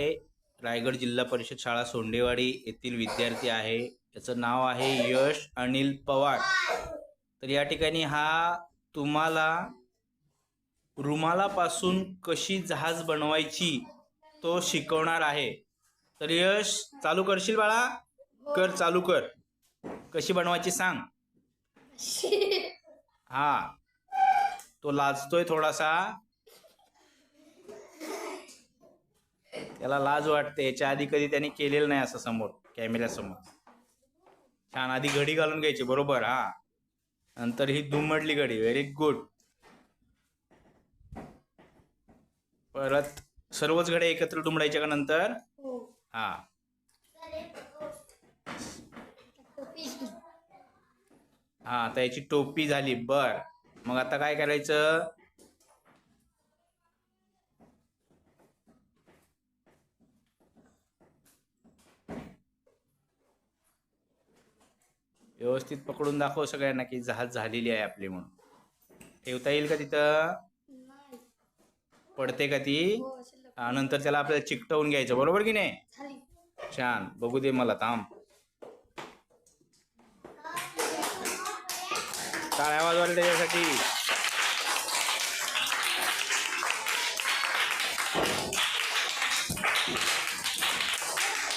हे रायगड जिल्हा परिषद शाळा सोंडेवाडी येथील विद्यार्थी आहे. याचं नाव आहे यश अनिल पवार. तर या ठिकाणी हा तुम्हाला रुमालापासून कशी जहाज बनवायची तो शिकवणार आहे. तर यश चालू करशील बाळा? कर चालू कर. कशी बनवायची सांग. हा. तो लाजतोय थोडासा. त्याला लाज वाटते याच्या आधी कधी त्याने केलेलं नाही असं समोर कॅमेऱ्यासमोर छान आधी घडी घालून घ्यायची बरोबर हा. नंतर ही दुमडली घडी व्हेरी गुड परत सर्वच घड्या एकत्र दुमडायच्या का नंतर? हो. हा. हा आता याची टोपी झाली बर. मग आता काय करायचं? व्यवस्थित पकडून दाखव सगळ्यांना की जहाज झालेली आहे आपली म्हणून. ठेवता येईल का तिथं? पडते का ती? हो नंतर त्याला आपल्याला चिकटवून घ्यायचं. बरोबर की नाही? छान. बघू दे मला थांब. टाळ्या वाजवायला त्याच्यासाठी.